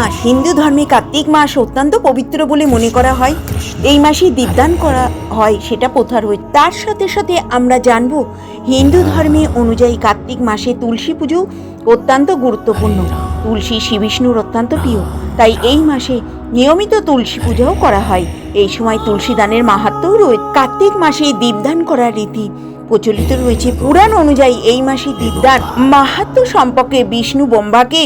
মাস হিন্দু ধর্মে কার্তিক মাস অত্যন্ত পবিত্র বলে মনে করা হয়। এই মাসে দীপদান করা হয়, সেটা প্রথা রয়েছে তার সাথে সাথে আমরা জানব হিন্দু ধর্মে অনুযায়ী কার্তিক মাসে তুলসী পুজো অত্যন্ত গুরুত্বপূর্ণ। তুলসী শ্রী বিষ্ণুর অত্যন্ত প্রিয়, তাই এই মাসে নিয়মিত তুলসী পূজাও করা হয়। এই সময় তুলসী দানের মাহাত্ম্যও রয়েছে কার্তিক মাসে দীপদান করার রীতি প্রচলিত রয়েছে। পুরাণ অনুযায়ী এই মাসে দীপদান মাহাত্ম সম্পর্কে বিষ্ণু বোম্বাকে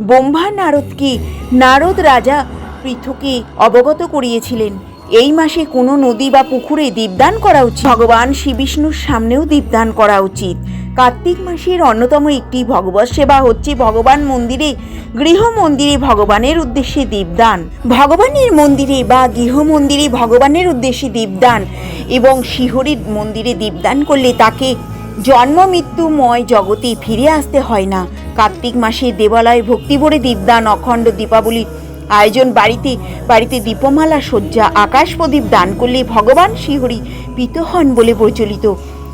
ব্রহ্মা নারদকে নারদ রাজা পৃথুকে অবগত করিয়েছিলেন। এই মাসে কোনো নদী বা পুকুরে দীপদান করা উচিত। ভগবান শ্রীবিষ্ণুর সামনেও দীপদান করা উচিত। কার্তিক মাসের অন্যতম একটি ভগবত সেবা হচ্ছে ভগবান মন্দিরে, গৃহ মন্দিরে ভগবানের উদ্দেশ্যে দীপদান। ভগবানের মন্দিরে বা গৃহ মন্দিরে ভগবানের উদ্দেশ্যে দীপদান এবং শিহরির মন্দিরে দীপদান করলে তাকে জন্ম মৃত্যুময় জগতে ফিরে আসতে হয় না। কার্তিক মাসে দেবালয়ে ভক্তিভরে দীপদান অখণ্ড দীপাবলির আয়োজন বাড়িতে। বাড়িতে দীপমালা শয্যা আকাশ প্রদীপ দান করলে ভগবান শ্রীহরি পিত হন বলে প্রচলিত।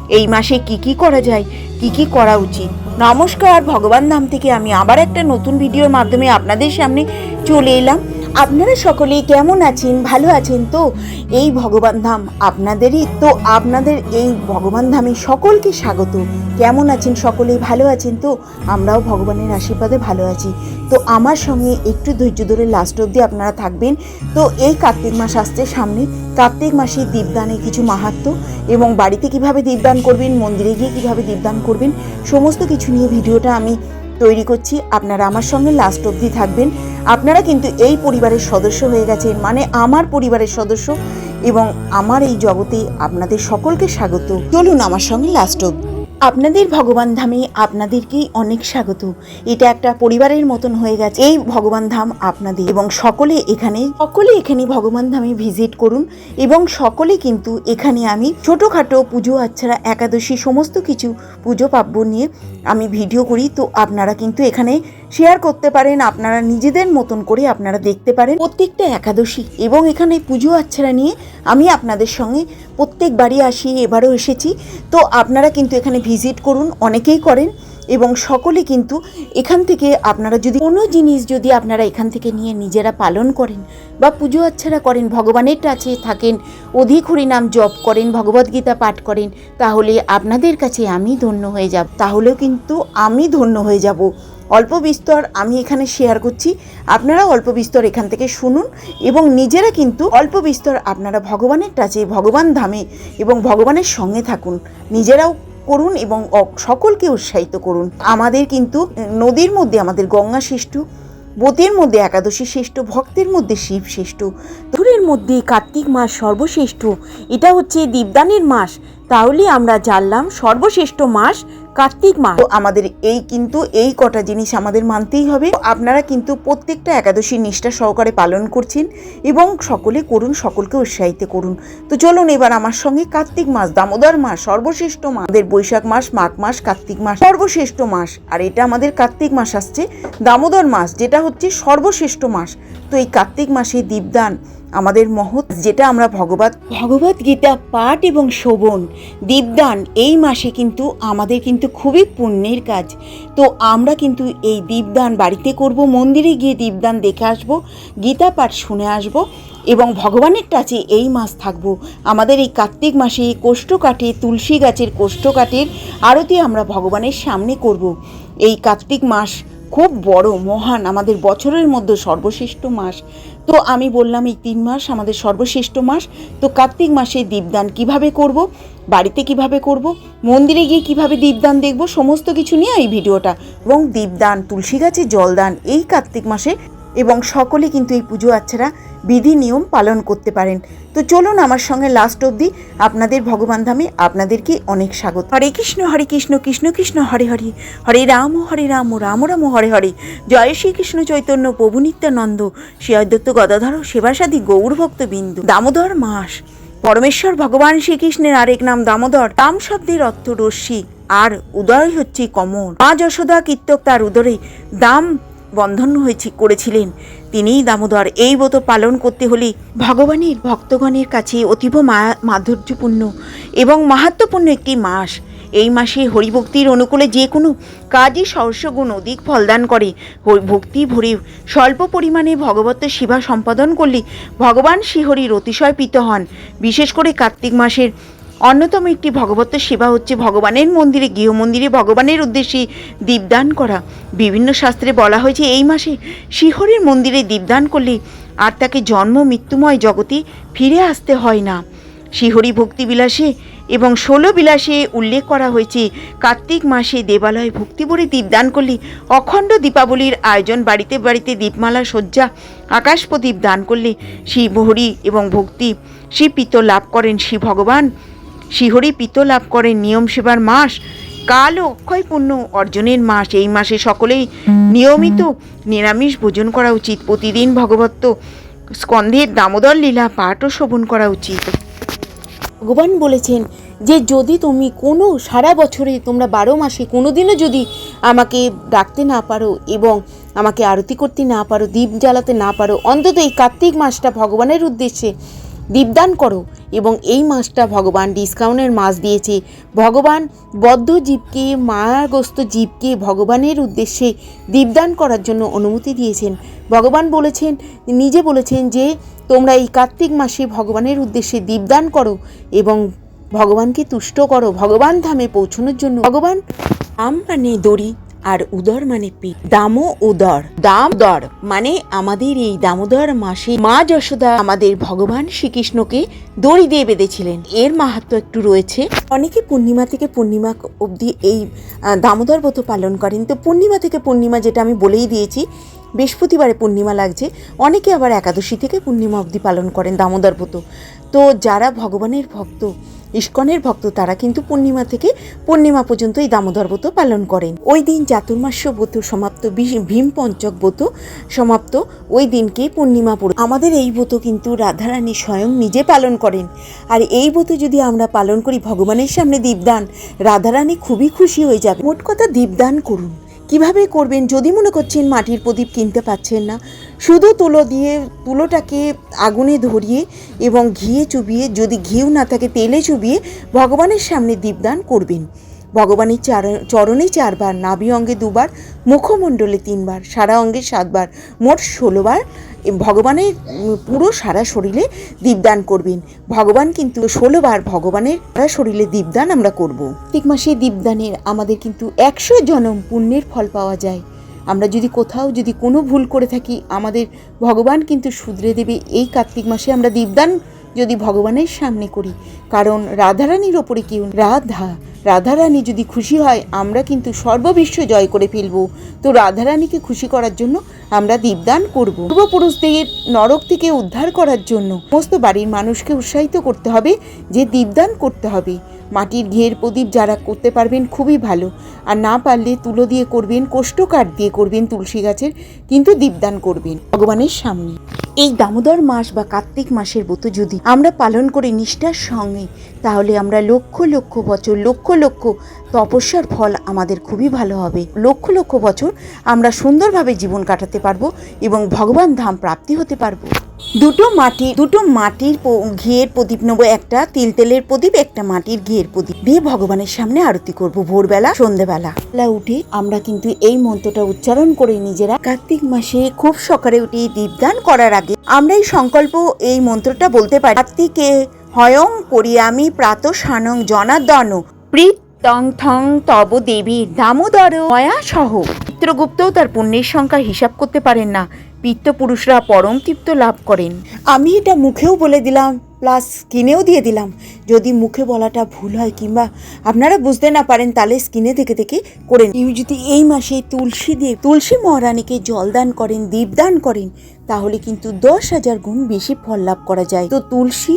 এই মাসে কি কি করা যায়, কি কি করা উচিত? নমস্কার, ভগবান ধাম থেকে আমি আবার একটা নতুন ভিডিওর মাধ্যমে আপনাদের সামনে চলে এলাম। আপনারা সকলেই কেমন আছেন? ভালো আছেন তো? এই ভগবান ধাম আপনাদেরই তো আপনাদের এই ভগবান ধামে সকলকে স্বাগত। কেমন আছেন সকলেই? ভালো আছেন তো? আমরাও ভগবানের আশীর্বাদে ভালো আছি। তো আমার সঙ্গে একটু ধৈর্য ধরে লাস্ট অবধি আপনারা থাকবেন। তো এই কার্তিক মাস আসছে সামনে। কার্তিক মাসে দীপদানের কিছু মাহাত্ম্য এবং বাড়িতে কীভাবে দীপদান করবেন, মন্দিরে গিয়ে কীভাবে দীপদান করবেন, সমস্ত কিছু নিয়ে ভিডিওটা আমি তৈরি করছি। আপনারা আমার সঙ্গে লাস্ট অবধি থাকবেন। আপনারা কিন্তু এই পরিবারের সদস্য হয়ে গেছেন মানে আমার পরিবারের সদস্য এবং আমার এই জগতে আপনাদের সকলকে স্বাগত। চলুন আমার সঙ্গে লাস্ট অবধি। আপনাদের ভগবান ধামে আপনাদেরকেই অনেক স্বাগত। এটা একটা পরিবারের মতন হয়ে গেছে। এই ভগবান ধাম আপনাদের এবং সকলে এখানে সকলে এখানে ভগবান ধামে ভিজিট করুন এবং সকলে কিন্তু এখানে আমি ছোটোখাটো পুজো আচ্ছাড়া একাদশী সমস্ত কিছু পুজো পার্বণ নিয়ে আমি ভিডিও করি। তো আপনারা কিন্তু এখানে শেয়ার করতে পারেন, আপনারা নিজেদের মতন করে আপনারা দেখতে পারেন। প্রত্যেকটা একাদশী এবং এখানে পুজো আচ্ছারা নিয়ে আমি আপনাদের সঙ্গে প্রত্যেকবারই আসি, এবারও এসেছি। তো আপনারা কিন্তু এখানে ভিজিট করুন, অনেকেই করেন এবং সকলে কিন্তু এখান থেকে আপনারা যদি কোনো জিনিস যদি আপনারা এখান থেকে নিয়ে নিজেরা পালন করেন বা পুজো আচ্ছারা করেন, ভগবানের কাছে থাকেন, অধিক হরিনাম জপ করেন ভগবদ্গীতা পাঠ করেন, তাহলে আপনাদের কাছে আমি ধন্য হয়ে যাব। তাহলেও কিন্তু আমি ধন্য হয়ে যাব। অল্প বিস্তর আমি এখানে শেয়ার করছি। আপনারা অল্প বিস্তর এখান থেকে শুনুন এবং নিজেরা কিন্তু অল্প বিস্তর আপনারা ভগবানের কাছে, ভগবান ধামে এবং ভগবানের সঙ্গে থাকুন। নিজেরাও করুন এবং সকলকে উৎসাহিত করুন। আমাদের কিন্তু নদীর মধ্যে আমাদের গঙ্গা শ্রেষ্ঠ ব্রতের মধ্যে একাদশী শ্রেষ্ঠ, ভক্তের মধ্যে শিব শ্রেষ্ঠ, ধুরের মধ্যে কার্তিক মাস সর্বশ্রেষ্ঠ, এটা হচ্ছে দীপদানের মাস। তাহলে আমরা জানলাম সর্বশ্রেষ্ঠ মাস কার্তিক মাস তো আমাদের এই কিন্তু এই কটা জিনিস আমাদের মানতেই হবে। আপনারা কিন্তু প্রত্যেকটা একাদশী নিষ্ঠা সহকারে পালন করছেন এবং সকলে করুন, সকলকে উৎসাহিত করুন। তো চলুন এবার আমার সঙ্গে কার্তিক মাস, দামোদর মাস, সর্বশ্রেষ্ঠ মাস। আমাদের বৈশাখ মাস, মাঘ মাস, কার্তিক মাস, সর্বশ্রেষ্ঠ মাস। আর এটা আমাদের কার্তিক মাস আসছে দামোদর মাস, যেটা হচ্ছে সর্বশ্রেষ্ঠ মাস। তো এই কার্তিক মাসে দীপদান আমাদের মহৎ যেটা আমরা ভগবত ভগবত গীতা পাঠ এবং শোভন দীপদান এই মাসে কিন্তু আমাদের কিন্তু খুবই পুণ্যের কাজ। তো আমরা কিন্তু এই দীপদান বাড়িতে করব, মন্দিরে গিয়ে দীপদান দেখে আসব, গীতা পাঠ শুনে আসব এবং ভগবানের কাছে এই মাস থাকব। আমাদের এই কার্তিক মাসে কোষ্ঠকাঠে তুলসী গাছের কোষ্ঠকাঠের আরতি আমরা ভগবানের সামনে করব। এই কার্তিক মাস খুব বড়, মহান, আমাদের বছরের মধ্যে সর্বশ্রেষ্ঠ মাস। তো আমি বললাম, এই তিন মাস আমাদের সর্বশ্রেষ্ঠ মাস, তো কার্তিক মাসে দীপদান কীভাবে করব, বাড়িতে কীভাবে করব, মন্দিরে গিয়ে কীভাবে দীপদান দেখব, সমস্ত কিছু নিয়ে এই ভিডিওটা। এবং দীপদান, তুলসী গাছে জলদান, এই কার্তিক মাসে এবং সকলে কিন্তু এই পুজো আচ্ছারা বিধি নিয়ম পালন করতে পারেন। তো চলুন আমার সঙ্গে লাস্ট অবধি আপনাদের ভগবান ধামে আপনাদেরকে অনেক স্বাগত। হরে কৃষ্ণ হরে কৃষ্ণ কৃষ্ণ কৃষ্ণ, হরে হরে হরে রাম হরে রাম রাম রাম, হরে হরে। জয় শ্রীকৃষ্ণ চৈতন্য, প্রভু নিত্যানন্দ, শ্রী গদাধর, সেবাসাদী গৌরভক্ত বিন্দু। দামোদর মাস। পরমেশ্বর ভগবান শ্রীকৃষ্ণের আরেক নাম দামোদর। তাম শব্দের অর্থ রশ্মি। আর উদয় হচ্ছে কমল। মা যশোদা কীর্তক তার উদরে দাম বন্ধন হয়েছে, করেছিলেন। তিনিই দামোদর, এই ব্রত পালন করতে হলে ভগবানের ভক্তগণের কাছে অতীব মাধুর্যপূর্ণ এবং মাহাত্মপূর্ণ একটি মাস। এই মাসে হরিভক্তির অনুকূলে যে কোনো কাজই সহস্রগুণ অধিক ফলদান করে। ভক্তি ভরে স্বল্প পরিমাণে ভগবত সেবা সম্পাদন করলে ভগবান শ্রীহরির অতিশয় প্রীত হন। বিশেষ করে কার্তিক মাসের অন্যতম একটি ভগবত সেবা হচ্ছে ভগবানের মন্দিরে গৃহমন্দিরে ভগবানের উদ্দেশ্যে দীপদান করা। বিভিন্ন শাস্ত্রে বলা হয়েছে, এই মাসে শিহরের মন্দিরে দীপদান করলে আর তাকে জন্ম মৃত্যুময় জগতে ফিরে আসতে হয় না। শিহরি ভক্তি বিলাসে এবং ষোলো বিলাসে উল্লেখ করা হয়েছে, কার্তিক মাসে দেবালয়ে ভক্তিভরে দীপদান করলে অখণ্ড দীপাবলির আয়োজন বাড়িতে বাড়িতে দীপমালা শয্যা আকাশ প্রদীপ দান করলে শ্রী শিবহরি এবং ভক্তি শ্রী পিত লাভ করেন শ্রী ভগবান। শিহরি পিত লাভ করেন নিয়ম সেবার মাস, কাল ও অক্ষয় পুণ্য অর্জনের মাস। এই মাসে সকলেই নিয়মিত নিরামিষ ভোজন করা উচিত। প্রতিদিন ভগবত্ত স্কন্ধের দামোদর লীলা পাঠ ও শোভন করা উচিত। ভগবান বলেছেন যে, যদি তুমি কোনো সারা বছরে তোমরা বারো মাসে কোনো দিনও যদি আমাকে ডাকতে না পারো এবং আমাকে আরতি করতে না পারো, দীপ জ্বালাতে না পারো, অন্তত এই কার্তিক মাসটা ভগবানের উদ্দেশ্যে দীপদান করো এবং এই মাসটা ভগবান ডিসকাউন্টের মাস দিয়েছে। ভগবান বদ্ধ জীবকে, মায়াগ্রস্ত জীবকে ভগবানের উদ্দেশ্যে দীপদান করার জন্য অনুমতি দিয়েছেন। ভগবান বলেছেন, নিজে বলেছেন যে, তোমরা এই কার্তিক মাসে ভগবানের উদ্দেশ্যে দীপদান করো এবং ভগবানকে তুষ্ট করো। ভগবান ধামে পৌঁছানোর জন্য ভগবান আম মানে দড়ি। আর উদর মানে পিঠ দামো উদর। দাম দর মানে আমাদের এই দামোদর মাসে মা যশোদা আমাদের ভগবান শ্রীকৃষ্ণকে দড়ি দিয়ে বেঁধেছিলেন। এর মাহাত্ম একটু রয়েছে। অনেকে পূর্ণিমা থেকে পূর্ণিমা অবধি এই দামোদর ব্রত পালন করেন। তো পূর্ণিমা থেকে পূর্ণিমা যেটা আমি বলেই দিয়েছি বৃহস্পতিবারে পূর্ণিমা লাগছে। অনেকে আবার একাদশী থেকে পূর্ণিমা অবধি পালন করেন দামোদর ব্রত। তো যারা ভগবানের ভক্ত, ইস্কনের ভক্ত, তারা কিন্তু পূর্ণিমা থেকে পূর্ণিমা পর্যন্ত এই দামোদর ব্রত পালন করেন। ওই দিন চাতুর্মাস্য ব্রত সমাপ্ত ভীম পঞ্চক ব্রত সমাপ্ত। ওই দিনকে পূর্ণিমা পড়ে। আমাদের এই ব্রত কিন্তু রাধারানী স্বয়ং নিজে পালন করেন। আর এই ব্রত যদি আমরা পালন করি, ভগবানের সামনে দীপদান, রাধারানী খুবই খুশি হয়ে যাবে। মোট কথা দীপদান করুন। কীভাবে করবেন? যদি মনে করছেন মাটির প্রদীপ কিনতে পাচ্ছেন না, শুধু তুলো দিয়ে, তুলোটাকে আগুনে ধরিয়ে এবং ঘিয়ে চুবিয়ে, যদি ঘিউ না থাকে, তেলে চুবিয়ে ভগবানের সামনে দীপদান করবেন। ভগবানের চার, চরণে চারবার, নাভি অঙ্গে দুবার, মুখমণ্ডলে তিনবার, সারা অঙ্গে সাতবার, মোট ষোলোবার ভগবানের পুরো সারা শরীরে দীপদান করবেন। ভগবান কিন্তু ষোলোবার ভগবানের সারা শরীরে দীপদান আমরা করব। কার্তিক মাসে দীপদানের আমাদের কিন্তু একশো জনম পুণ্যের ফল পাওয়া যায়। আমরা যদি কোথাও যদি কোনো ভুল করে থাকি, আমাদের ভগবান কিন্তু শুধরে দেবে এই কার্তিক মাসে আমরা দীপদান যদি ভগবানের সামনে করি। কারণ রাধারানীর ওপরে কেউ রাধা রাধারানী যদি খুশি হয়, আমরা কিন্তু সর্ববিশ্ব জয় করে ফেলব। তো রাধারানীকে খুশি করার জন্য আমরা দীপদান করব। পূর্বপুরুষদের নরক থেকে উদ্ধার করার জন্য সমস্ত বাড়ির মানুষকে উৎসাহিত করতে হবে, যে দীপদান করতে হবে। মাটির ঘের প্রদীপ যারা করতে পারবেন খুবই ভালো। আর না পারলে তুলো দিয়ে করবেন, কোষ্ঠকাঠ দিয়ে করবেন তুলসী গাছের, কিন্তু দীপদান করবেন ভগবানের সামনে। এই দামোদর মাস বা কার্তিক মাসের ব্রত যদি আমরা পালন করি নিষ্ঠার সঙ্গে, তাহলে আমরা লক্ষ লক্ষ বছর, লক্ষ লক্ষ তপস্যার ফল আমাদের খুবই ভালো হবে। লক্ষ লক্ষ বছর আমরা সুন্দরভাবে জীবন কাটাতে পারব এবং ভগবান ধাম প্রাপ্তি হতে পারব। দুটো মাটি, দুটো মাটির ঘিয়ের প্রদীপ নেব একটা, তিল তেলের প্রদীপ, একটা মাটির ঘিয়ের প্রদীপ। দিয়ে ভগবানের সামনে আরতি করব ভোরবেলা, সন্ধেবেলা। বেলা উঠে আমরা কিন্তু এই মন্ত্রটা উচ্চারণ করে নিজেরা। কার্তিক মাসে খুব সকালে উঠে দীপদান করার আগে আমরা এই সংকল্প, এই মন্ত্রটা বলতে পারি। কার্তিকে হয়ং করিয়ামি প্রাত সানং জনাদন প্রীত টং থং তব দেবী দামোদর ময়া সহ চিত্রগুপ্তও তার পুণ্যের সংখ্যা হিসাব করতে পারেন না। পিত্তপুরুষরা পরম তৃপ্ত লাভ করেন। আমি এটা মুখেও বলে দিলাম, প্লাস স্কিনেও দিয়ে দিলাম। যদি মুখে বলাটা ভুল হয় কিংবা আপনারা বুঝতে না পারেন, তাহলে স্কিনে থেকে থেকে করেন। কেউ যদি এই মাসে তুলসী দিয়ে তুলসী মহারানীকে জলদান করেন দীপদান করেন, তাহলে কিন্তু দশ হাজার গুণ বেশি ফল লাভ করা যায়। তো তুলসী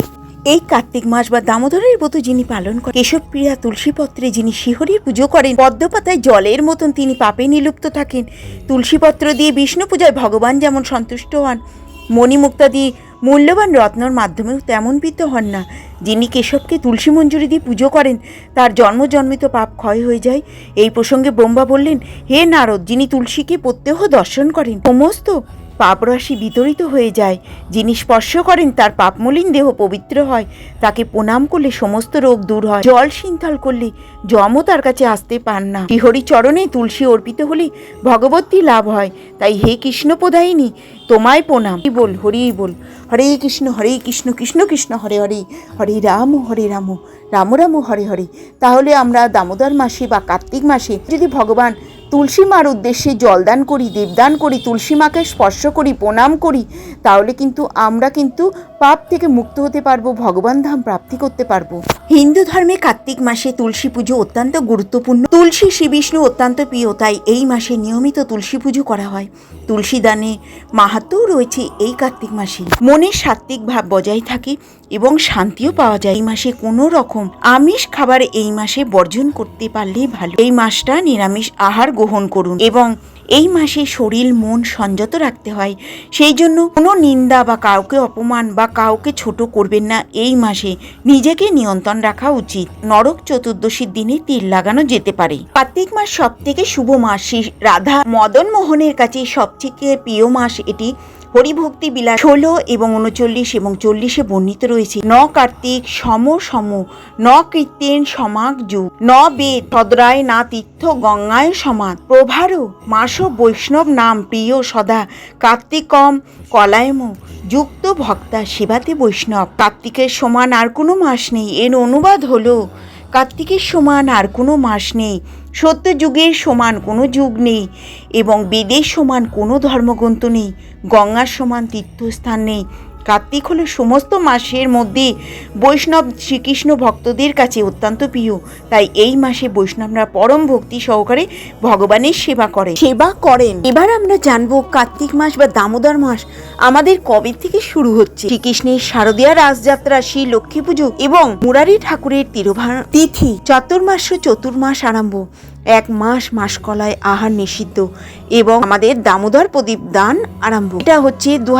এই কার্তিক মাস বা দামোদরের ব্রত যিনি পালন করেন, কেশবপ্রিয়া তুলসী পত্রে যিনি শিহরির পুজো করেন, পদ্মপাতায় জলের মতন তিনি পাপে নিলুপ্ত থাকেন। তুলসী পত্র দিয়ে বিষ্ণু পূজায় ভগবান যেমন সন্তুষ্ট হন মণিমুক্তা দিয়ে মূল্যবান রত্নর মাধ্যমেও তেমন পিত হন না। যিনি কেশবকে তুলসী মঞ্জুরি দিয়ে পুজো করেন, তার জন্মজন্মিত পাপ ক্ষয় হয়ে যায়। এই প্রসঙ্গে ব্রহ্মা বললেন, হে নারদ, যিনি তুলসীকে প্রত্যহ দর্শন করেন, সমস্ত পাপরাশি বিতরিত হয়ে যায়। যিনি স্পর্শ করেন, তার পাপমলিন দেহ পবিত্র হয়। তাকে প্রণাম করলে সমস্ত রোগ দূর হয়। জল সিন্থাল করলে যমও তার কাছে আসতে পান না। শ্রীহরি চরণে তুলসী অর্পিত হলে ভগবতী লাভ হয়। তাই হে কৃষ্ণ প্রদায়িনী, তোমায় প্রণাম। বল, হরি বল। হরে কৃষ্ণ হরে কৃষ্ণ কৃষ্ণ কৃষ্ণ, হরে হরে। হরে রাম হরে রাম। রাম রাম, হরে হরে। তাহলে আমরা দামোদর মাসে বা কার্তিক মাসে যদি ভগবান তুলসী মার উদ্দেশ্যে জলদান করি, দেবদান করি, তুলসী মাকে স্পর্শ করি, প্রণাম করি, তাহলে কিন্তু আমরা কিন্তু পাপ থেকে মুক্ত হতে পারব, ভগবান ধাম প্রাপ্তি করতে পারব। হিন্দু ধর্মে কার্তিক মাসে তুলসী পুজো অত্যন্ত গুরুত্বপূর্ণ। তুলসী শ্রী বিষ্ণু অত্যন্ত প্রিয়, তাই এই মাসে নিয়মিত তুলসী পুজো করা হয়। তুলসী দানে মাহাত্মও রয়েছে এই কার্তিক মাসে। মনে সাত্ত্বিক ভাব বজায় থাকে এবং শান্তিও পাওয়া যায়। এই মাসে কোনো রকম আমিষ খাবার এই মাসে বর্জন করতে পারলেই ভালো। এই মাসটা নিরামিষ আহার গ্রহণ করুন এবং এই মাসে শরীর, মন সংযত রাখতে হয়। সেই জন্য কোনো নিন্দা বা কাউকে অপমান বা কাউকে ছোট করবেন না। এই মাসে নিজেকে নিয়ন্ত্রণ রাখা উচিত। নরক চতুর্দশীর দিনে তীর লাগানো যেতে পারে। কার্তিক মাস সব থেকে শুভ মাস। রাধা মদন মোহনের কাছে সবথেকে প্রিয় মাস এটি। হরিভক্তি বিলাস ষোলো এবং উনচল্লিশ এবং চল্লিশে বর্ণিত রয়েছে। ন কার্তিক সম সম, ন কীর্তেন সমাগ যুগ ন বেদ সদরায় না তীর্থ গঙ্গায় সমাদ। প্রভারও মাস বৈষ্ণব নাম প্রিয় সদা, কার্তিকম কলায়ম, যুক্ত ভক্তা সেবাতে বৈষ্ণব। কার্তিকের সমান আর কোনো মাস নেই, এর অনুবাদ হলো, কার্তিকের সমান আর কোনো মাস নেই সত্য যুগের সমান কোনো যুগ নেই এবং বেদের সমান কোনো ধর্মগ্রন্থ নেই, গঙ্গার সমান তীর্থস্থান নেই। কার্তিক হলো সমস্ত মাসের মধ্যে বৈষ্ণব শ্রীকৃষ্ণ ভক্তদের কাছে অত্যন্ত প্রিয়। তাই এই মাসে বৈষ্ণবরা পরম ভক্তি সহকারে ভগবানের সেবা করে। সেবা করেন। এবার আমরা জানব কার্তিক মাস বা দামোদর মাস আমাদের কবে থেকে শুরু হচ্ছে? শ্রীকৃষ্ণের শারদীয়া রাসযাত্রা শ্রী লক্ষ্মী পুজো এবং মুরারি ঠাকুরের তিরোভা তিথি, চতুর্মাস চতুর্মাস আরম্ভ। এক মাস মাসকলায় আহার নিষিদ্ধ এবং আমাদের দামোদর প্রদীপ দান আরম্ভ। এটা হচ্ছে দু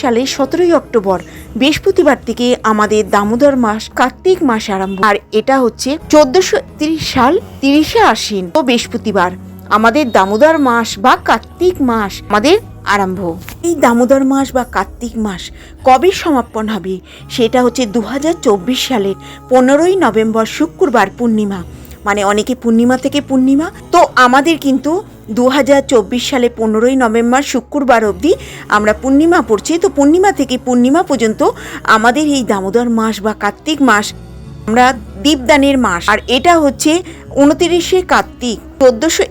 সালের সতেরোই অক্টোবর, বৃহস্পতিবার থেকে আমাদের দামোদর মাস, কার্তিক মাস আরম্ভ। আর এটা হচ্ছে চোদ্দশো সাল, তিরিশে আশ্বিন ও বৃহস্পতিবার আমাদের দামোদর মাস বা কার্তিক মাস আমাদের আরম্ভ। এই দামোদর মাস বা কার্তিক মাস কবে সমাপন হবে? সেটা হচ্ছে দু হাজার চব্বিশ সালের পনেরোই নভেম্বর শুক্রবার পূর্ণিমা। মানে অনেকে পূর্ণিমা থেকে পূর্ণিমা। তো আমাদের কিন্তু দু হাজার চব্বিশ সালে পনেরোই নভেম্বর শুক্রবার অবধি আমরা পূর্ণিমা পড়ছি। তো পূর্ণিমা থেকে পূর্ণিমা পর্যন্ত আমাদের এই দামোদর মাস বা কার্তিক মাস আমরা দীপদানের মাস। আর এটা হচ্ছে উনতিরিশে কার্তিক, চোদ্দোশো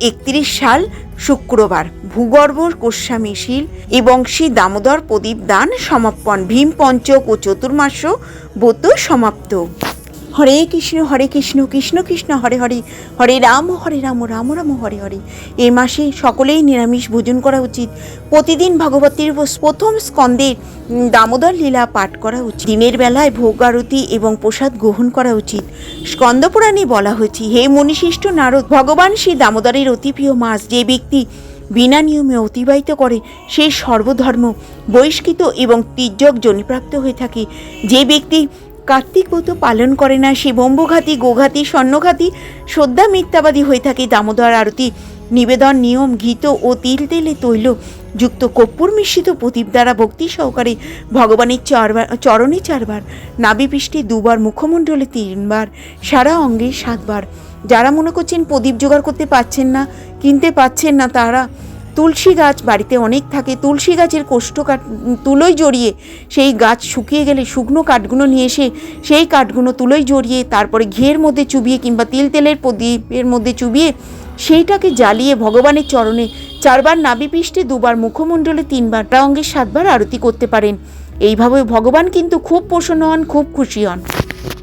সাল শুক্রবার। ভূগর্ভ গোস্বামী শিল এবং শ্রী দামোদর প্রদীপ দান সমাপন। ভীম পঞ্চক ও চতুর্মাস ব্রত সমাপ্ত। হরে কৃষ্ণ হরে কৃষ্ণ কৃষ্ণ কৃষ্ণ, হরে হরে হরে রাম হরে রাম রাম রাম, হরে হরে। এই মাসে সকলেই নিরামিষ ভোজন করা উচিত। প্রতিদিন ভগবতীর প্রথম স্কন্দের দামোদর লীলা পাঠ করা উচিত। দিনের বেলায় ভোগ আরতি এবং প্রসাদ গ্রহণ করা উচিত। স্কন্দপুরাণে বলা হয়েছে, হে মনীষিষ্ট নারদ, ভগবান শ্রী দামোদরের অতি প্রিয় মাস, যে ব্যক্তি বিনা নিয়মে অতিবাহিত করে, সে সর্বধর্ম, বহিষ্কৃত এবং তির্যক জনিপ্রাপ্ত হয়ে থাকে। যে ব্যক্তি কার্তিক ব্রত পালন করে না সে ব্রহ্মঘাতী, গোঘাতী, স্বর্ণঘাতী, শ্রদ্ধা মিথ্যাবাদী হয়ে থাকে দামোদর আরতি। নিবেদন, নিয়ম, ঘিত ও তিল তেলে তৈল যুক্ত কর্পূর মিশ্রিত প্রদীপ দ্বারা ভক্তি সহকারে ভগবানের চারবার চরণে চারবার নাবিপৃষ্ঠে দুবার, মুখমণ্ডলে তিনবার, সারা অঙ্গে সাতবার। যারা মনে করছেন প্রদীপ জোগাড় করতে পারছেন না, কিনতে পাচ্ছেন না তারা তুলসী গাছ বাড়িতে অনেক থাকে, তুলসী গাছের কোষ্ঠ কাঠ, তুলোয় জড়িয়ে সেই গাছ শুকিয়ে গেলে শুকনো কাঠগুলো নিয়ে এসে সেই কাঠগুলো তুলোয় জড়িয়ে তারপরে ঘিয়ের মধ্যে চুবিয়ে কিংবা তিল তেলের প্রদীপের মধ্যে চুবিয়ে সেইটাকে জ্বালিয়ে ভগবানের চরণে চারবার নাবিপৃষ্ঠে দুবার মুখমণ্ডলে, তিনবার অঙ্গে সাতবার আরতি করতে পারেন। এইভাবে ভগবান কিন্তু খুব প্রসন্ন হন, খুব খুশি হন।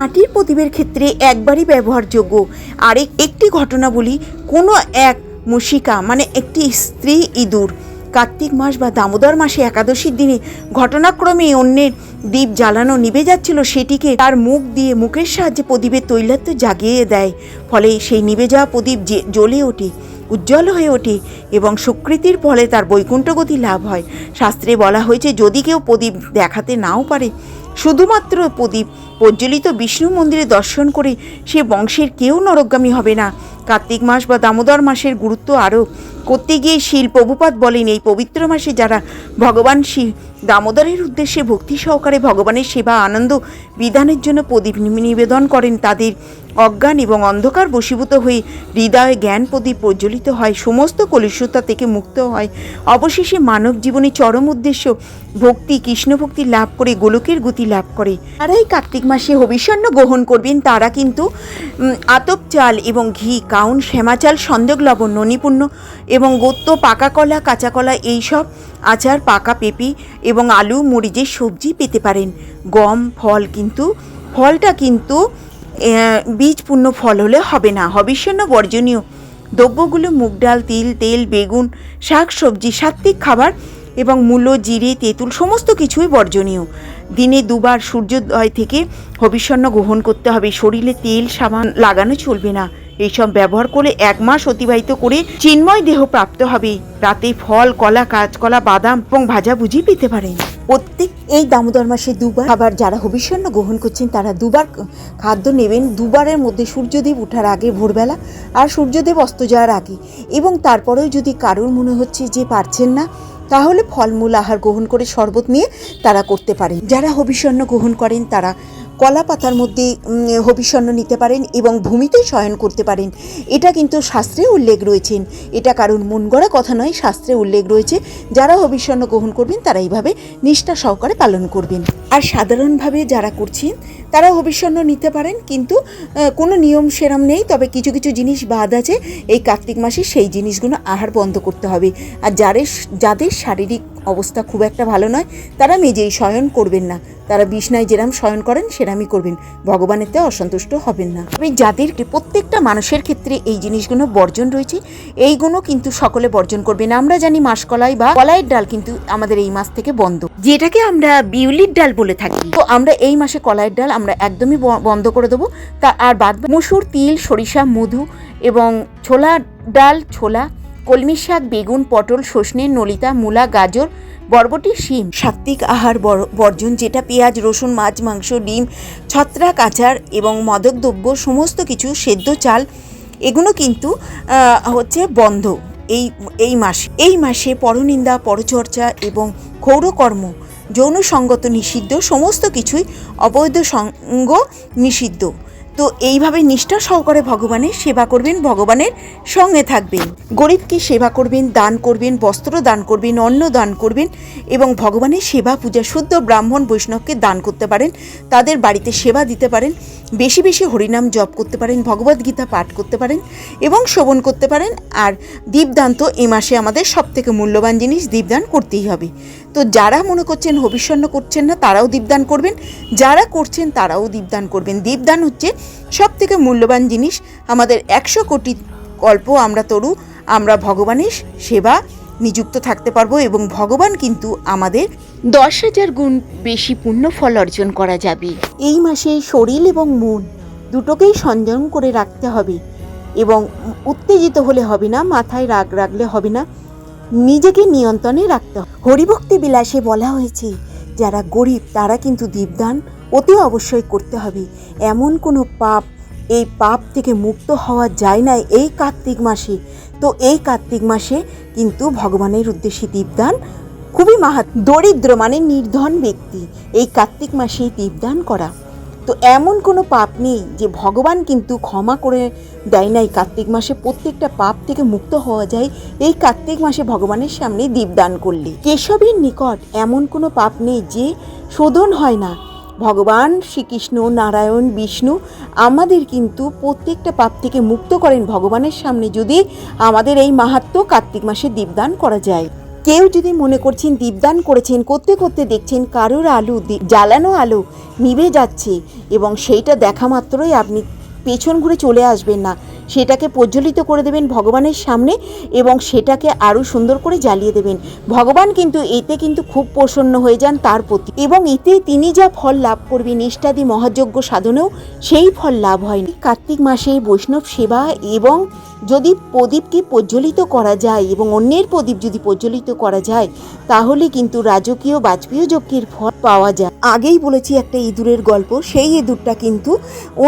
মাটির প্রদীপের ক্ষেত্রে একবারই ব্যবহারযোগ্য। আরেক, একটি ঘটনা বলি, কোনো এক মুশিকা মানে একটি স্ত্রী ইঁদুর। কার্তিক মাস বা দামোদর মাসে একাদশীর দিনে ঘটনাক্রমে অন্যের দ্বীপ জ্বালানো নিভে যাচ্ছিল। সেটিকে তার মুখ দিয়ে মুখের সাহায্যে প্রদীপের তৈলাত্য জাগিয়ে দেয়। ফলে সেই নিভে যাওয়া প্রদীপ যে- জ্বলে ওঠে, উজ্জ্বল হয়ে ওঠে এবং সুকৃতির ফলে তার বৈকুণ্ঠগতি লাভ হয়। শাস্ত্রে বলা হয়েছে, যদি কেউ প্রদীপ দেখাতে নাও পারে শুধুমাত্র প্রদীপ। প্রজ্বলিত বিষ্ণু মন্দিরে দর্শন করে সে বংশের কেউ নরকগামী হবে না। কার্তিক মাস বা দামোদর মাসের গুরুত্ব আরও। করতে গিয়ে শিল প্রভুপাত বলেন, এই পবিত্র মাসে যারা ভগবান শিব, দামোদরের উদ্দেশ্যে ভক্তি সহকারে ভগবানের সেবা, আনন্দ, বিধানের জন্য প্রদীপ নিবেদন করেন, তাদের অজ্ঞান এবং অন্ধকার বশীভূত হয়ে হৃদয়ে জ্ঞান প্রদীপ প্রজ্বলিত হয়। সমস্ত কলুষতা থেকে মুক্ত হয়। অবশেষে মানব জীবনে চরম উদ্দেশ্য ভক্তি কৃষ্ণ ভক্তি লাভ করে, গোলকের গতি লাভ করে। তারাই কার্তিক মাসে হবিষ্যন্ন গ্রহণ করবেন। তারা কিন্তু আতপ চাল এবং ঘি, কাউন শ্যামাচাল সন্দেগ লবণ, ননিপূর্ণ এবং গোত্ত, পাকা কলা, কাঁচা কলা এইসব আচার, পাকা পেঁপে এবং আলু, মরিচের সবজি পেতে পারেন। গম, ফল কিন্তু, ফলটা কিন্তু আহ, বীজপূর্ণ ফল হলে হবে না। হবিষ্যন্ন বর্জনীয় দ্রব্যগুলো মুগ ডাল তিল তেল বেগুন শাক সবজি সাত্বিক খাবার এবং মূলো জিরে তেঁতুল সমস্ত কিছুই বর্জনীয়। দিনে দুবার সূর্যোদয় থেকে হবিষ্যন্ন গ্রহণ করতে হবে। শরীরে তেল সাবান লাগানো চলবে না। এইসব ব্যবহার করে এক মাস অতিবাহিত করে চিন্ময় দেহ প্রাপ্ত হবে। রাতে ফল কলা কাঁচকলা বাদাম এবং ভাজাভুজি পেতে পারেন। প্রত্যেক এই দামোদর মাসে দুবার খাবার যারা হবিষণ্য গ্রহণ করছেন, তারা দুবার খাদ্য নেবেন। দুবারের মধ্যে সূর্যদেব ওঠার আগে ভোরবেলা আর সূর্যদেব অস্ত যাওয়ার আগে। এবং তারপরেও যদি কারোর মনে হচ্ছে যে পারছেন না, তাহলে ফলমূল আহার গ্রহণ করে শরবত নিয়ে তারা করতে পারেন। যারা হবিষণ্য গ্রহণ করেন, তারা কলা পাতার মধ্যে হবিষ্যন্ন নিতে পারেন এবং ভূমিতে শয়ন করতে পারেন। এটা কিন্তু শাস্ত্রে উল্লেখ রয়েছেন এটা কারণ মন গড়া কথা নয়, শাস্ত্রে উল্লেখ রয়েছে, যারা হবিষ্যন্ন গ্রহণ করবেন, তারা এইভাবে নিষ্ঠা সহকারে পালন করবেন। আর সাধারণভাবে যারা করছেন, তারা হবিষ্যন্ন নিতে পারেন, কিন্তু কোনো নিয়ম সেরাম নেই, তবে কিছু কিছু জিনিস বাদ আছে। এই কার্তিক মাসে সেই জিনিসগুলো আহার বন্ধ করতে হবে। আর যাদের যাদের শারীরিক অবস্থা খুব একটা ভালো নয়। তারা মেজেই শয়ন করবেন না। তারা বিছনায় যেরাম শয়ন করেন, সেরামই করবেন। ভগবানেরতে অসন্তুষ্ট হবেন না। তবে যাদের প্রত্যেকটা মানুষের ক্ষেত্রে এই জিনিসগুলো বর্জন রয়েছে, এইগুলো কিন্তু সকলে বর্জন করবেন আমরা জানি মাসকলাই বা কলাইয়ের ডাল কিন্তু আমাদের এই মাস থেকে বন্ধ। যেটাকে আমরা বিউলির ডাল বলে থাকি। তো আমরা এই মাসে কলাইয়ের ডাল আমরা একদমই বন্ধ করে দেবো। তা, আর বাদ মসুর, তিল, সরিষা, মধু এবং ছোলা ডাল, ছোলা কলমি শাক, বেগুন, পটল সজনে নলিতা, মূলা, গাজর, বরবটি, শিম। সাত্বিক আহার বর্জন যেটা পেঁয়াজ, রসুন, মাছ, মাংস, ডিম ছত্রাক আচার এবং মাদক দ্রব্য, সমস্ত কিছু, সেদ্ধ চাল, এগুলো কিন্তু হচ্ছে বন্ধ এই এই মাসে। এই মাসে পরনিন্দা, পরচর্চা এবং ক্ষৌরকর্ম যৌন সঙ্গত নিষিদ্ধ, সমস্ত কিছুই অবৈধ সঙ্গ নিষিদ্ধ। তো এইভাবে নিষ্ঠা সহকারে ভগবানের সেবা করবেন, ভগবানের সঙ্গে থাকবেন। গরিবকে সেবা করবেন, দান করবেন, বস্ত্র দান করবেন, অন্ন দান করবেন এবং ভগবানের সেবা পূজা শুদ্ধ ব্রাহ্মণ বৈষ্ণবকে দান করতে পারেন, তাদের বাড়িতে সেবা দিতে পারেন, বেশি বেশি হরিনাম জপ করতে পারেন ভগবদ্গীতা পাঠ করতে পারেন এবং শ্রবণ করতে পারেন। আর দীপদান তো এ মাসে আমাদের সব থেকে মূল্যবান জিনিস, দীপদান করতেই হবে। তো যারা মনে করছেন হবিষ্যন্ন করছেন না, তারাও দীপদান করবেন, যারা করছেন তারাও দীপদান করবেন। দীপদান হচ্ছে সব থেকে মূল্যবান জিনিস আমাদের একশো কোটি কল্প আমরা তরু, আমরা ভগবানের সেবা নিযুক্ত থাকতে পারব এবং ভগবান কিন্তু আমাদের দশ হাজার গুণ বেশি পুণ্য ফল অর্জন করা যাবে। এই মাসে শরীর এবং মন দুটোকেই সংযম করে রাখতে হবে এবং উত্তেজিত হলে হবে না, মাথায় রাগ রাখলে হবে না, নিজেকে নিয়ন্ত্রণে রাখতে হবে। হরিভক্তি বিলাসে বলা হয়েছে, যারা গরিব তারা কিন্তু দীপদান অতি অবশ্যই করতে হবে। এমন কোনো পাপ, এই পাপ থেকে মুক্ত হওয়া যায় না এই কার্তিক মাসে। তো এই কার্তিক মাসে কিন্তু ভগবানের উদ্দেশ্যে দীপদান খুবই মাহাত, দরিদ্র মানে নির্ধন ব্যক্তি, এই কার্তিক মাসে দীপদান করা। তো এমন কোনো পাপ নেই যে ভগবান কিন্তু ক্ষমা করে দেয় না এই কার্তিক মাসে প্রত্যেকটা পাপ থেকে মুক্ত হওয়া যায়, এই কার্তিক মাসে ভগবানের সামনে দীপদান করলে। কেশবের নিকট এমন কোনো পাপ নেই যে শোধন হয় না। ভগবান শ্রীকৃষ্ণ, নারায়ণ, বিষ্ণু আমাদের কিন্তু প্রত্যেকটা পাপ থেকে মুক্ত করেন ভগবানের সামনে যদি আমাদের এই মাহাত্ম কার্তিক মাসে দীপদান করা যায়। কেউ যদি মনে করছেন দীপদান করেছেন, করতে করতে দেখছেন কারোর আলু জ্বালানো আলো নিভে যাচ্ছে এবং সেইটা দেখা মাত্রই আপনি পেছন ঘুরে চলে আসবেন না। সেটাকে প্রজ্বলিত করে দেবেন ভগবানের সামনে এবং সেটাকে আরও সুন্দর করে জ্বালিয়ে দেবেন। ভগবান কিন্তু এতে কিন্তু খুব প্রসন্ন হয়ে যান তার প্রতি। এবং এতে তিনি যা ফল লাভ করবেন, নিষ্ঠাদি মহাযজ্ঞ সাধনেও সেই ফল লাভ হয়নি কার্তিক মাসে বৈষ্ণব সেবা এবং যদি প্রদীপকে প্রজ্বলিত করা যায় এবং অন্যের প্রদীপ যদি প্রজ্বলিত করা যায়, তাহলে কিন্তু রাজকীয় বাজপেয়ী যজ্ঞের ফল পাওয়া যায়। আগেই বলেছি একটা ইঁদুরের গল্প, সেই ইঁদুরটা কিন্তু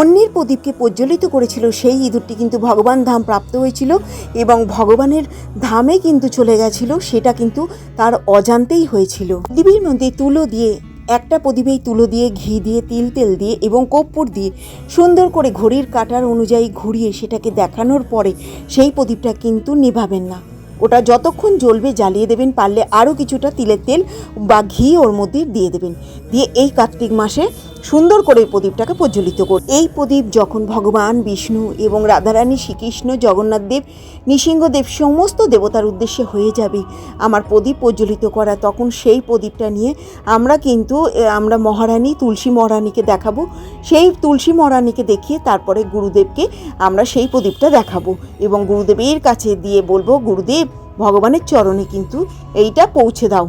অন্যের প্রদীপকে প্রজ্বলিত করেছিল, সেই ইঁদুরটি কিন্তু ভগবান ধাম প্রাপ্ত হয়েছিল এবং ভগবানের ধামে কিন্তু চলে গেছিল, সেটা কিন্তু তার অজান্তেই হয়েছিল। দেবীর মধ্যে তুলো দিয়ে, একটা প্রদীপেই তুলো দিয়ে, ঘি দিয়ে, তিল তেল দিয়ে এবং কর্পূর দিয়ে সুন্দর করে ঘড়ির কাটার অনুযায়ী ঘুরিয়ে সেটাকে দেখানোর পরে সেই প্রদীপটা কিন্তু নেভাবেন না। ওটা যতক্ষণ জ্বলবে জ্বালিয়ে দেবেন, পারলে আরও কিছুটা তিলের তেল বা ঘি ওর মধ্যে দিয়ে দেবেন। দিয়ে এই কার্তিক মাসে সুন্দর করে প্রদীপটাকে প্রজ্বলিত করুন। এই প্রদীপ যখন ভগবান, বিষ্ণু এবং রাধারানী শ্রীকৃষ্ণ, জগন্নাথ দেব নৃসিংহদেব সমস্ত দেবতার উদ্দেশ্যে হয়ে যাবে আমার প্রদীপ প্রজ্বলিত করা, তখন সেই প্রদীপটা নিয়ে আমরা কিন্তু আমরা মহারানী, তুলসী মহারানীকে দেখাবো। সেই তুলসী মহারানীকে দেখিয়ে তারপরে গুরুদেবকে আমরা সেই প্রদীপটা দেখাবো এবং গুরুদেবের কাছে দিয়ে বলব, গুরুদেব ভগবানের চরণে কিন্তু এইটা পৌঁছে দাও।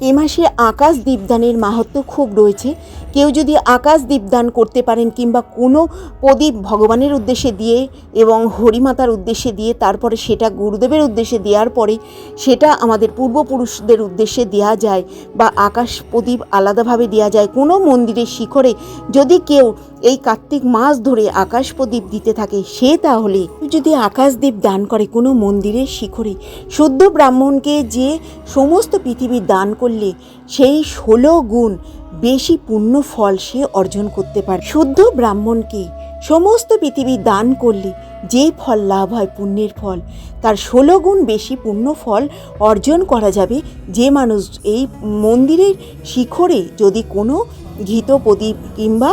এ মাসে আকাশ দীপদানের মাহাত্ম খুব রয়েছে। কেউ যদি আকাশ দীপদান করতে পারেন কিংবা কোনো প্রদীপ ভগবানের উদ্দেশ্যে দিয়ে এবং হরিমাতার উদ্দেশ্যে দিয়ে, তারপরে সেটা গুরুদেবের উদ্দেশ্যে দেওয়ার পরে সেটা আমাদের পূর্বপুরুষদের উদ্দেশ্যে দেওয়া যায় বা আকাশ প্রদীপ আলাদাভাবে দেওয়া যায় কোনো মন্দিরের শিখরে। যদি কেউ এই কার্তিক মাস ধরে আকাশ প্রদীপ দিতে থাকে, সে তাহলে যদি আকাশদীপ দান করে কোনো মন্দিরের শিখরে শুদ্ধ ব্রাহ্মণকে যে সমস্ত পৃথিবী দান করলে, সেই ষোলো গুণ বেশি পুণ্য ফল সে অর্জন করতে পারে। শুদ্ধ ব্রাহ্মণকে সমস্ত পৃথিবী দান করলে যে ফল লাভ হয় পুণ্যের ফল, তার ষোলো গুণ বেশি পুণ্য ফল অর্জন করা যাবে। যে মানুষ এই মন্দিরের শিখরে যদি কোনো ঘিত প্রদীপ কিংবা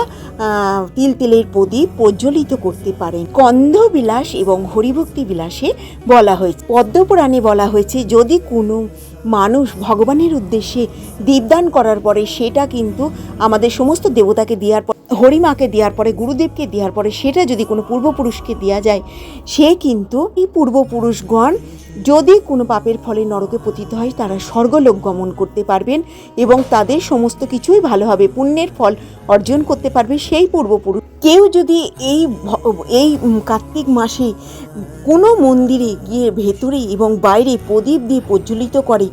তিল তিলের প্রদীপ প্রজ্বলিত করতে পারেন। কন্ধবিলাস এবং হরিভক্তি বিলাসে বলা হয়েছে। পদ্মপুরাণে বলা হয়েছে, যদি কোনো মানুষ ভগবানের উদ্দেশ্যে দীপদান করার পরে সেটা কিন্তু আমাদের সমস্ত দেবতাকে দেওয়ার পর, হরিমাকে দেওয়ার পরে, গুরুদেবকে দেওয়ার পরে, সেটা যদি কোনো পূর্বপুরুষকে দেওয়া যায়, সে কিন্তু এই পূর্বপুরুষগণ যদি কোনো পাপের ফলে নরকে পতিত হয়, তারা স্বর্গলোক গমন করতে পারবেন এবং তাদের সমস্ত কিছুই ভালোভাবে পুণ্যের ফল অর্জন করতে পারবে সেই পূর্বপুরুষ। কেউ যদি এই এই কার্তিক মাসে কোনো মন্দিরে গিয়ে ভেতরে এবং বাইরে প্রদীপ দিয়ে প্রজ্বলিত করে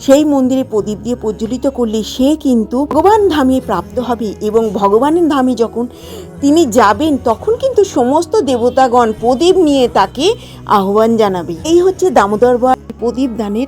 সেই মন্দিরে প্রদীপ দিয়ে প্রজ্বলিত করলে সে কিন্তু ভগবান ধামে প্রাপ্ত হবে এবং ভগবানের ধামে যখন তিনি যাবেন, তখন কিন্তু সমস্ত দেবতাগণ প্রদীপ নিয়ে তাকে আহ্বান জানাবে। এই হচ্ছে দামোদর প্রদীপ দানের।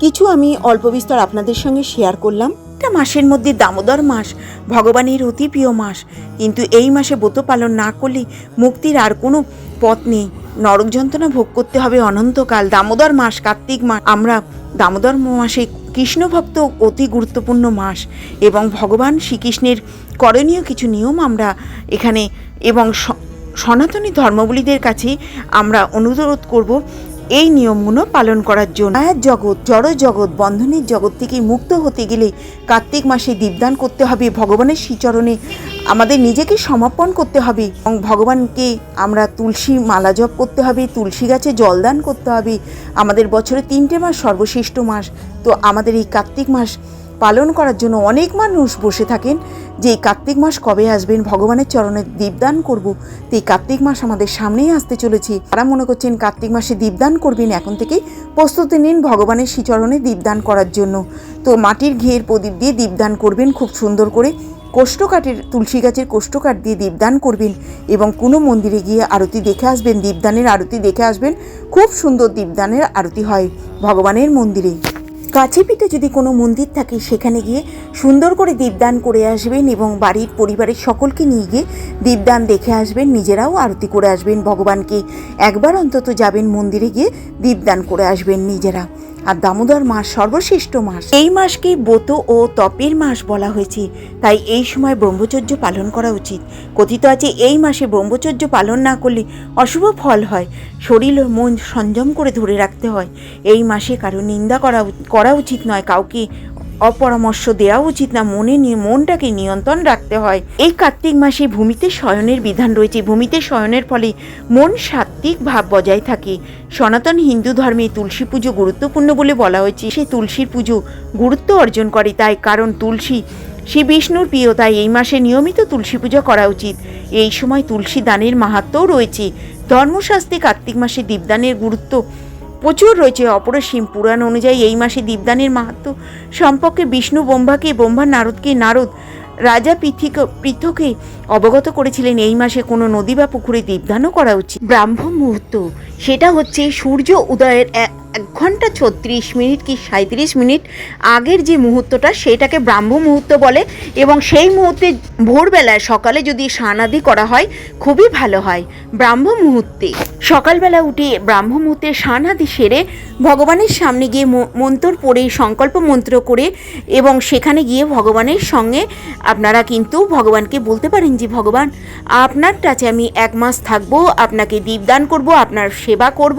কিছু আমি অল্প বিস্তর আপনাদের সঙ্গে শেয়ার করলাম। একটা মাসের মধ্যে দামোদর মাস, ভগবানের অতি প্রিয় মাস। কিন্তু এই মাসে ব্রত পালন না করলে মুক্তির আর কোনো পথ নেই। নরক যন্ত্রণা ভোগ করতে হবে অনন্তকাল। দামোদর মাস, কার্তিক মাস, আমরা দামোদর মাসে কৃষ্ণ ভক্ত অতি গুরুত্বপূর্ণ মাস এবং ভগবান শ্রীকৃষ্ণের করণীয় কিছু নিয়ম আমরা এখানে এবং সনাতনী ধর্মাবলীদের কাছে আমরা অনুরোধ করব এই নিয়মগুলো পালন করার জন্য মায়ার জগৎ, জড় জগৎ, বন্ধনের জগৎ থেকে মুক্ত হতে গেলে কার্তিক মাসে দীপদান করতে হবে ভগবানের শ্রীচরণে। আমাদের নিজেকে সমর্পণ করতে হবে এবং ভগবানকে আমরা তুলসী মালা জপ করতে হবে, তুলসী গাছে জলদান করতে হবে। আমাদের বছরে তিনটে মাস সর্বশ্রেষ্ঠ মাস। তো আমাদের এই কার্তিক মাস পালন করার জন্য অনেক মানুষ বসে থাকেন যে এই কার্তিক মাস কবে আসবেন, ভগবানের চরণে দীপদান করব। তো এই কার্তিক মাস আমাদের সামনেই আসতে চলেছে। তারা মনে করছেন কার্তিক মাসে দীপদান করবেন, এখন থেকেই প্রস্তুতি নিন ভগবানের শ্রীচরণে দীপদান করার জন্য। তো মাটির ঘিয়ের প্রদীপ দিয়ে দীপদান করবেন খুব সুন্দর করে। কোষ্ঠকাঠের, তুলসী গাছের কোষ্ঠকাঠ দিয়ে দীপদান করবেন এবং কোনো মন্দিরে গিয়ে আরতি দেখে আসবেন, দীপদানের আরতি দেখে আসবেন। খুব সুন্দর দীপদানের আরতি হয় ভগবানের মন্দিরে। কাছে পিঠে যদি কোনো মন্দির থাকে, সেখানে গিয়ে সুন্দর করে দীপদান করে আসবেন এবং বাড়ির পরিবারের সকলকে নিয়ে গিয়ে দীপদান দেখে আসবেন, নিজেরাও আরতি করে আসবেন, ভগবানকে একবার অন্তত যাবেন মন্দিরে গিয়ে দীপদান করে আসবেন নিজেরা। আর দামোদর মাস সর্বশ্রেষ্ঠ মাস। এই মাসকে ব্রত ও তপের মাস বলা হয়েছে। তাই এই সময় ব্রহ্মচর্য পালন করা উচিত। কথিত আছে, এই মাসে ব্রহ্মচর্য পালন না করলে অশুভ ফল হয়। শরীর ও মন সংযম করে ধরে রাখতে হয়। এই মাসে কারও নিন্দা করা করা উচিত নয়, কাউকে অপরামর্শ দেওয়া উচিত না, মনে নিয়ে মনটাকে নিয়ন্ত্রণ রাখতে হয়। এই কার্তিক মাসে ভূমিতে শয়নের বিধান রয়েছে। ভূমিতে শয়নের ফলে মন সাত্ত্বিক ভাব বজায় থাকে। সনাতন হিন্দু ধর্মে তুলসী পুজো গুরুত্বপূর্ণ বলে বলা হয়েছে। সে তুলসীর পুজো গুরুত্ব অর্জন করে, তাই কারণ তুলসী শ্রী বিষ্ণুর প্রিয়, তাই এই মাসে নিয়মিত তুলসী পুজো করা উচিত। এই সময় তুলসী দানের মাহাত্মও রয়েছে। ধর্মশাস্ত্রে কার্তিক মাসে দীপদানের গুরুত্ব প্রচুর রয়েছে অপরসীম পুরাণ অনুযায়ী এই মাসে দীপদানের মাহাত্ম সম্পর্কে বিষ্ণু ব্রহ্মাকে, ব্রহ্মা নারদকে, নারদ রাজা পৃথিক পৃথকে অবগত করেছিলেন এই মাসে কোনো নদী বা পুকুরে দীপদানও করা উচিত। ব্রাহ্ম মুহূর্ত সেটা হচ্ছে সূর্য উদয়ের এক ঘণ্টা ছত্রিশ মিনিট কি সাঁত্রিশ মিনিট আগের যে মুহূর্তটা সেটাকে ব্রাহ্ম মুহূর্ত বলে এবং সেই মুহূর্তে ভোরবেলায় সকালে যদি স্নানাদি করা হয়, খুবই ভালো হয়। ব্রাহ্ম মুহূর্তে। সকালবেলা উঠে ব্রাহ্ম মুহূর্তে স্নানাদি সেরে ভগবানের সামনে গিয়ে মন্ত্র পড়ে, সংকল্প মন্ত্র করে এবং সেখানে গিয়ে ভগবানের সঙ্গে আপনারা কিন্তু ভগবানকে বলতে পারেন যে, ভগবান, আপনার কাছে আমি এক মাস থাকব, আপনাকে দীপদান করব, আপনার সেবা করব,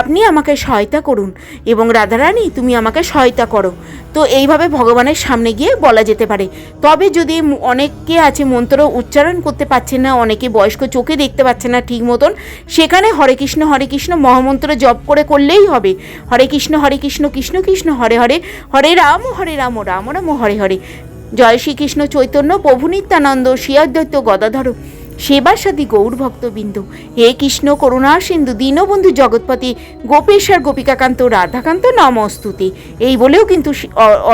আপনি আমাকে সহায়তা করুন। এবং রাধারানী, তুমি আমাকে সহায়তা করো। তো এইভাবে ভগবানের সামনে গিয়ে বলা যেতে পারে। তবে যদি অনেকে আছে মন্ত্র উচ্চারণ করতে পারছে না, অনেকে বয়স্ক চোখে দেখতে পাচ্ছে না ঠিক মতন, সেখানে হরে কৃষ্ণ হরে কৃষ্ণ মহামন্ত্র জপ করে করলেই হবে। হরে কৃষ্ণ হরে কৃষ্ণ কৃষ্ণ কৃষ্ণ, হরে হরে হরে রাম হরে রাম রাম রাম, হরে হরে। জয় শ্রীকৃষ্ণ চৈতন্য, প্রভু নিত্যানন্দ শ্রীঅদ্বৈত গদাধর। সেবার সাথী গৌর ভক্তবৃন্দ। হে কৃষ্ণ, করুণা, সিন্ধু, দীনবন্ধু জগৎপতি, গোপেশ্বর, গোপিকাকান্ত, রাধাকান্ত, নমস্তুতি। এই বলেও কিন্তু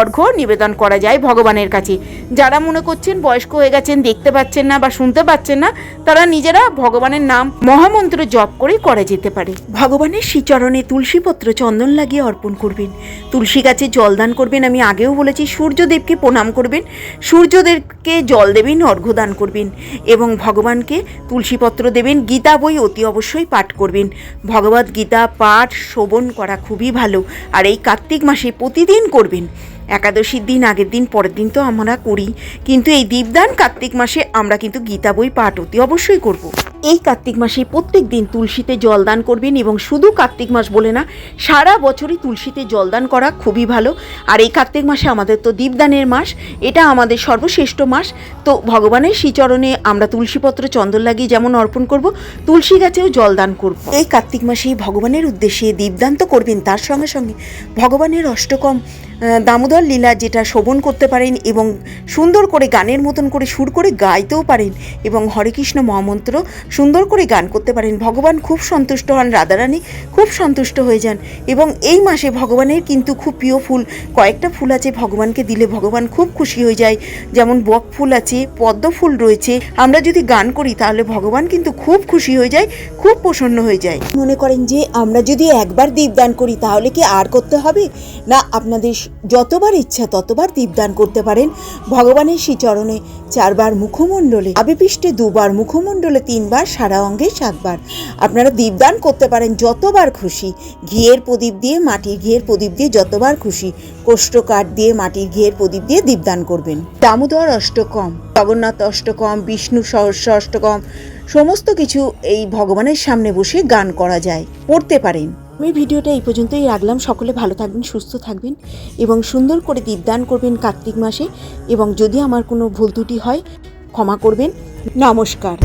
অর্ঘ্য নিবেদন করা যায় ভগবানের কাছে। যারা মনে করছেন বয়স্ক হয়ে গেছেন, দেখতে পাচ্ছেন না বা শুনতে পাচ্ছেন না, তারা নিজেরা ভগবানের নাম মহামন্ত্র জপ করে করা যেতে পারে। ভগবানের শ্রীচরণে তুলসীপত্র চন্দন লাগিয়ে অর্পণ করবেন। তুলসী গাছে জল দান করবেন, আমি আগেও বলেছি, সূর্যদেবকে প্রণাম করবেন। সূর্যদেবকে জল দেবেন, অর্ঘ্য দান করবেন এবং ভগবানকে তুলসীপত্র দেবেন, গীতা বই অতি অবশ্যই পাঠ করবেন। ভগবত গীতা, পাঠ, শ্রবণ করা খুবই ভালো। আর এই কার্তিক মাসে প্রতিদিন করবেন। একাদশীর দিন, আগের দিন, পরের দিন তো আমরা করি। কিন্তু এই দীপদান কার্তিক মাসে আমরা কিন্তু গীতা বই পাঠ অতি অবশ্যই করব। এই কার্তিক মাসে প্রত্যেক দিন তুলসীতে জলদান করবেন এবং শুধু কার্তিক মাস বলে না, সারা বছরই তুলসীতে জলদান করা খুবই ভালো। আর এই কার্তিক মাসে আমাদের তো দীপদানের মাস, এটা আমাদের সর্বশ্রেষ্ঠ মাস। তো ভগবানের শ্রীচরণে আমরা তুলসীপত্র চন্দন লাগিয়ে যেমন অর্পণ করব, তুলসী গাছেও জলদান করব। এই কার্তিক মাসে ভগবানের উদ্দেশ্যে দীপদান তো করবেন, তার সঙ্গে সঙ্গে ভগবানের অষ্টকম দামোদর লীলা যেটা শোভন করতে পারেন এবং সুন্দর করে গানের মতন করে সুর করে গাইতেও পারেন এবং হরে কৃষ্ণ মহামন্ত্র সুন্দর করে গান করতে পারেন। ভগবান খুব সন্তুষ্ট হন, রাধারানী খুব সন্তুষ্ট হয়ে যান এবং এই মাসে ভগবানের কিন্তু খুব প্রিয় ফুল, কয়েকটা ফুল আছে ভগবানকে দিলে ভগবান খুব খুশি হয়ে যায়। যেমন বক ফুল আছে, পদ্ম ফুল রয়েছে। আমরা যদি গান করি তাহলে ভগবান কিন্তু খুব খুশি হয়ে যায়, খুব প্রসন্ন হয়ে যায়। মনে করেন যে আমরা যদি একবার দীপদান করি তাহলে কি আর করতে হবে? না, আপনাদের যতবার ইচ্ছা ততবার দীপদান করতে পারেন। ভগবানের শ্রীচরণে চারবার মুখমণ্ডলে আবিপৃষ্ঠে দুবার মুখমণ্ডলে, তিনবার সারা অঙ্গে সাতবার। আপনারা দীপদান করতে পারেন যতবার খুশি। ঘিয়ের প্রদীপ দিয়ে, মাটির ঘিয়ের প্রদীপ দিয়ে যতবার খুশি। কোষ্ঠ কাঠ দিয়ে, মাটির ঘিয়ের প্রদীপ দিয়ে দীপদান করবেন। দামোদর অষ্টকম, জগন্নাথ অষ্টকম, বিষ্ণু সহস্র অষ্টকম, সমস্ত কিছু এই ভগবানের সামনে বসে গান করা যায়, পড়তে পারেন। আমি ভিডিওটা এই পর্যন্তই রাখলাম। সকলে ভালো থাকবেন, সুস্থ থাকবেন এবং সুন্দর করে দীপদান করবেন কার্তিক মাসে এবং যদি আমার কোনো ভুল ত্রুটি হয়, ক্ষমা করবেন। নমস্কার।